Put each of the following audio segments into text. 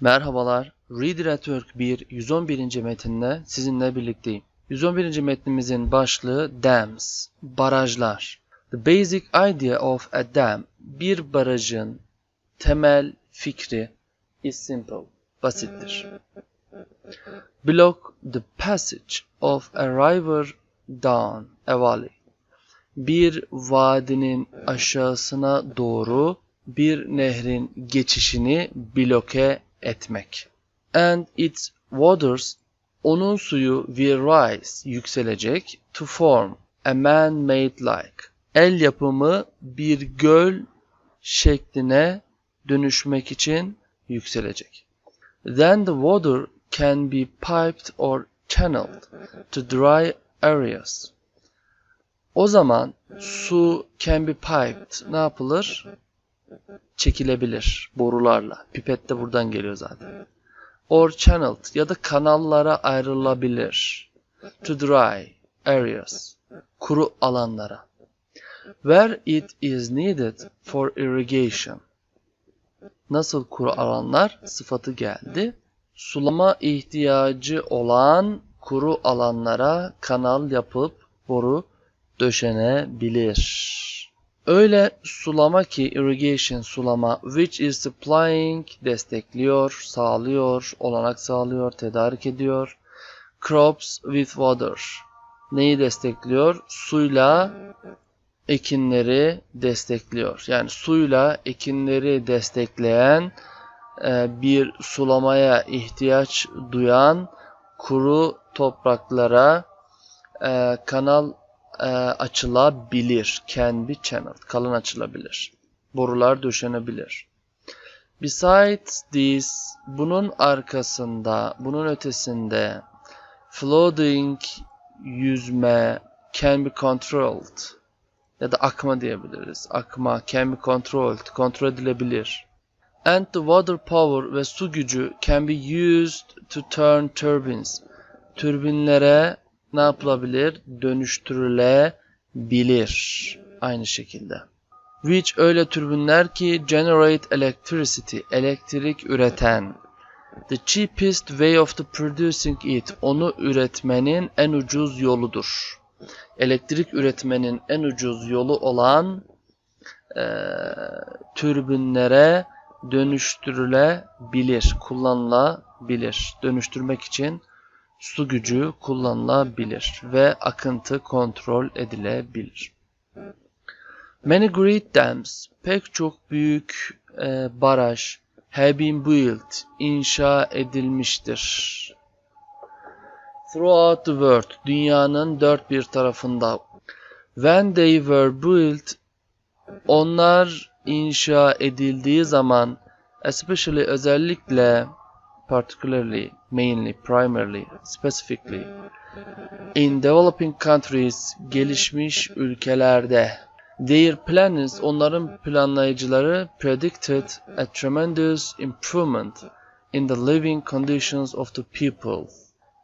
Merhabalar, Reader at Work 1 111. metinle sizinle birlikteyim. 111. metnimizin başlığı Dams, barajlar. The basic idea of a dam, bir barajın temel fikri is simple, basittir. Block the passage of a river down a valley. Bir vadinin aşağısına doğru bir nehrin geçişini bloke etmek. And its waters, onun suyu will rise, yükselecek, to form a man-made lake. El yapımı bir göl şekline dönüşmek için yükselecek. Then the water can be piped or channeled to dry areas. O zaman su can be piped ne yapılır? Çekilebilir borularla. Pipet de buradan geliyor zaten. Or channeled ya da kanallara ayrılabilir. To dry areas. Kuru alanlara. Where it is needed for irrigation. Nasıl kuru alanlar? Sıfatı geldi. Sulama ihtiyacı olan kuru alanlara kanal yapıp boru döşenebilir. Öyle sulama ki irrigation sulama which is supplying destekliyor, sağlıyor, olanak sağlıyor, tedarik ediyor. Crops with water neyi destekliyor? Suyla ekinleri destekliyor. Yani suyla ekinleri destekleyen e, bir sulamaya ihtiyaç duyan kuru topraklara e, kanal e, açılabilir. Can be channeled. Kalın açılabilir. Borular döşenebilir. Besides this, bunun arkasında, bunun ötesinde floating, yüzme, can be controlled ya da akma diyebiliriz. Akma, can be controlled, kontrol edilebilir. And the water power ve su gücü can be used to turn turbines. Türbinlere ne yapılabilir? Dönüştürülebilir. Aynı şekilde. Which öyle türbinler ki generate electricity, elektrik üreten. The cheapest way of the producing it, onu üretmenin en ucuz yoludur. Elektrik üretmenin en ucuz yolu olan e, türbinlere dönüştürülebilir, kullanılabilir. Dönüştürmek için su gücü kullanılabilir ve akıntı kontrol edilebilir. Many great dams, pek çok büyük e, baraj have been built, inşa edilmiştir. Throughout the world, dünyanın dört bir tarafında. When they were built, onlar inşa edildiği zaman, especially özellikle, particularly, mainly, primarily, specifically, in developing countries, gelişmiş ülkelerde, their planners, onların planlayıcıları predicted a tremendous improvement in the living conditions of the people.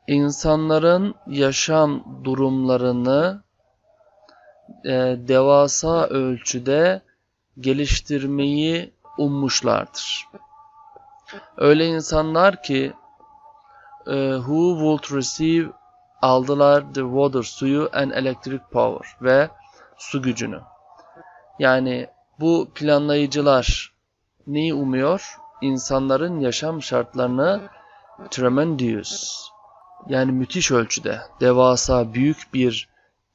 İnsanların yaşam durumlarını e, devasa ölçüde geliştirmeyi ummuşlardır. Öyle insanlar ki e, who would receive aldılar the water suyu and electric power ve su gücünü. Yani bu planlayıcılar neyi umuyor? İnsanların yaşam şartlarını tremendous yani müthiş ölçüde devasa büyük bir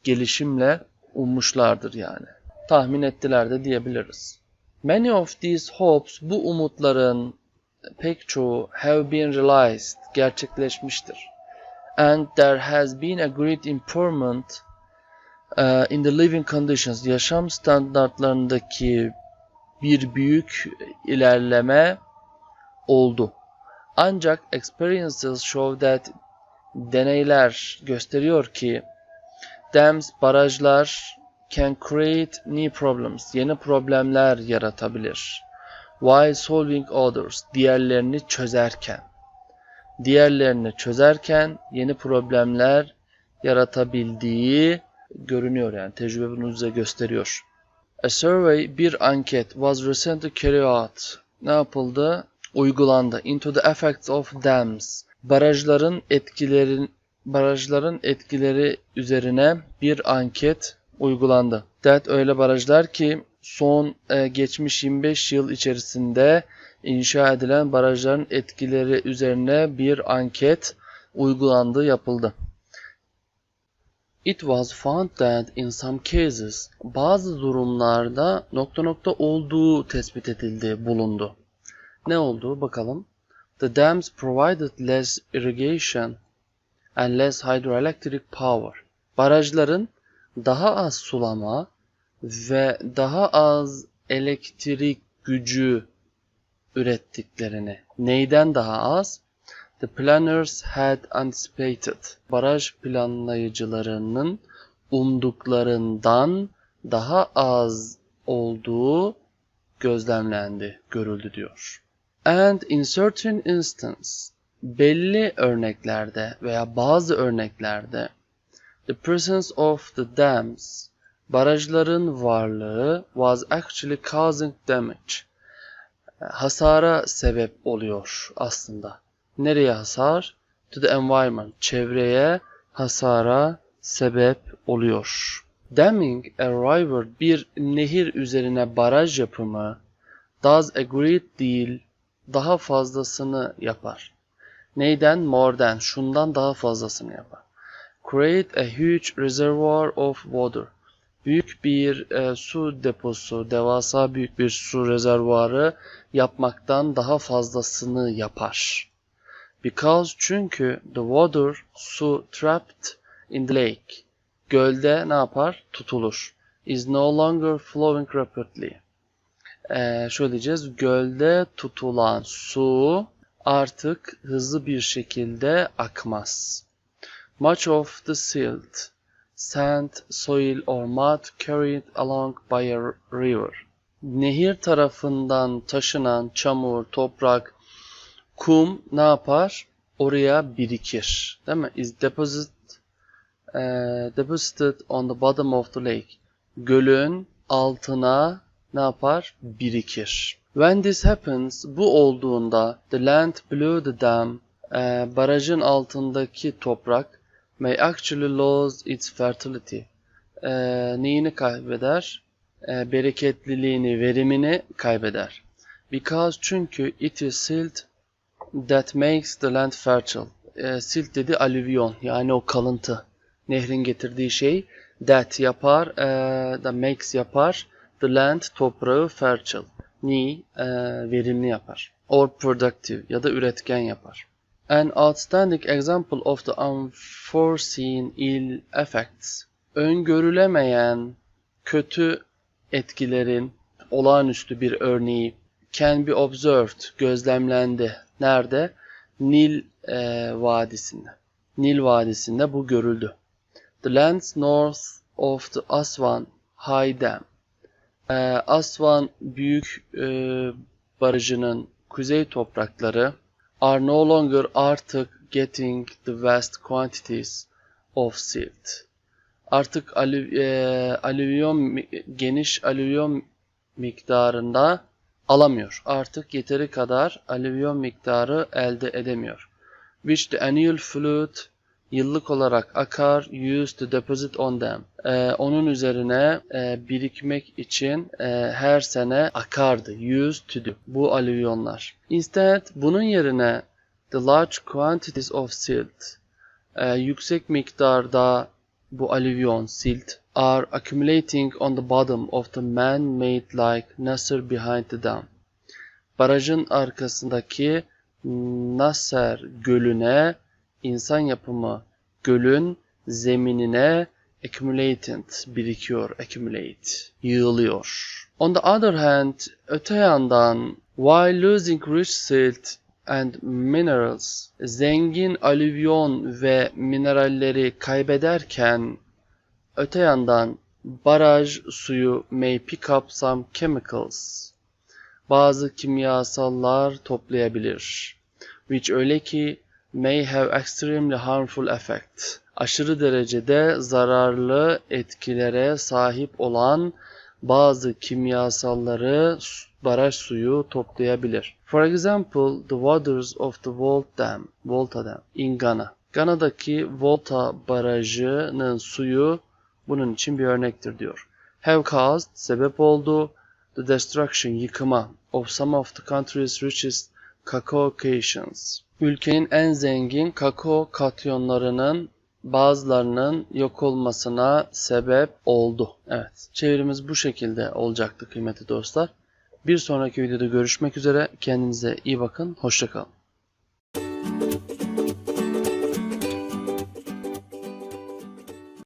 gelişimle ummuşlardır yani. Tahmin ettiler de diyebiliriz. Many of these hopes bu umutların pek çoğu have been realized gerçekleşmiştir. And there has been a great improvement uh, in the living conditions yaşam standartlarındaki bir büyük ilerleme oldu. Ancak experiences show that deneyler gösteriyor ki dams, barajlar can create new problems, yeni problemler yaratabilir. While solving others, diğerlerini çözerken. Diğerlerini çözerken yeni problemler yaratabildiği görünüyor yani tecrübe bunu bize gösteriyor. A survey, bir anket was recently carried out. Ne yapıldı? uygulandı. Into the effects of dams. Barajların etkilerin barajların etkileri üzerine bir anket uygulandı. That öyle barajlar ki son e, geçmiş 25 yıl içerisinde inşa edilen barajların etkileri üzerine bir anket uygulandı, yapıldı. It was found that in some cases bazı durumlarda nokta nokta olduğu tespit edildi, bulundu. Ne oldu bakalım. The dams provided less irrigation and less hydroelectric power. Barajların daha az sulama ve daha az elektrik gücü ürettiklerini. Neyden daha az? The planners had anticipated. Baraj planlayıcılarının umduklarından daha az olduğu gözlemlendi, görüldü diyor. And in certain instance, belli örneklerde veya bazı örneklerde the presence of the dams, barajların varlığı was actually causing damage. Hasara sebep oluyor aslında. Nereye hasar? To the environment. Çevreye hasara sebep oluyor. Damming a river bir nehir üzerine baraj yapımı does a great deal daha fazlasını yapar. Neyden? More than. Şundan daha fazlasını yapar. Create a huge reservoir of water. Büyük bir e, su deposu, devasa büyük bir su rezervuarı yapmaktan daha fazlasını yapar. Because çünkü the water, su trapped in the lake, gölde ne yapar? Tutulur. Is no longer flowing rapidly. Ee, şöyle diyeceğiz. Gölde tutulan su artık hızlı bir şekilde akmaz. Much of the silt, sand, soil or mud carried along by a river. Nehir tarafından taşınan çamur, toprak, kum ne yapar? Oraya birikir. Değil mi? Is deposit, e, deposited on the bottom of the lake. Gölün altına ne yapar? Birikir. When this happens, bu olduğunda the land below the dam, e, barajın altındaki toprak may actually lose its fertility. E, neyini kaybeder? E, bereketliliğini, verimini kaybeder. Because çünkü it is silt that makes the land fertile. E, silt dedi alüvyon yani o kalıntı. Nehrin getirdiği şey that yapar, e, that makes yapar the land toprağı fertile. Ni e, verimli yapar. Or productive ya da üretken yapar. An outstanding example of the unforeseen ill effects. Öngörülemeyen kötü etkilerin olağanüstü bir örneği can be observed, gözlemlendi. Nerede? Nil e, Vadisi'nde. Nil Vadisi'nde bu görüldü. The lands north of the Aswan High Dam. E, Aswan Büyük e, Barajı'nın kuzey toprakları are no longer artık getting the vast quantities of silt. Artık alüv, e, alüvyon geniş alüvyon miktarında alamıyor. Artık yeteri kadar alüvyon miktarı elde edemiyor. Which the annual fluid yıllık olarak akar used to deposit on them. Ee, onun üzerine e, birikmek için e, her sene akardı. Used to do. Bu alüvyonlar. Instead bunun yerine the large quantities of silt e, yüksek miktarda bu alüvyon silt are accumulating on the bottom of the man-made like Nasser behind the dam. Barajın arkasındaki Nasser gölüne insan yapımı gölün zeminine accumulated birikiyor, accumulate, yığılıyor. On the other hand, öte yandan while losing rich silt and minerals, zengin alüvyon ve mineralleri kaybederken öte yandan baraj suyu may pick up some chemicals. Bazı kimyasallar toplayabilir. Which öyle ki may have extremely harmful effect. Aşırı derecede zararlı etkilere sahip olan bazı kimyasalları baraj suyu toplayabilir. For example, the waters of the Volt Dam, Volta Dam in Ghana. Gana'daki Volta Barajı'nın suyu bunun için bir örnektir diyor. Have caused, sebep oldu, the destruction, yıkıma of some of the country's richest cacao cations. Ülkenin en zengin kakao katyonlarının bazılarının yok olmasına sebep oldu. Evet, çevirimiz bu şekilde olacaktı kıymetli dostlar. Bir sonraki videoda görüşmek üzere. Kendinize iyi bakın. Hoşçakalın.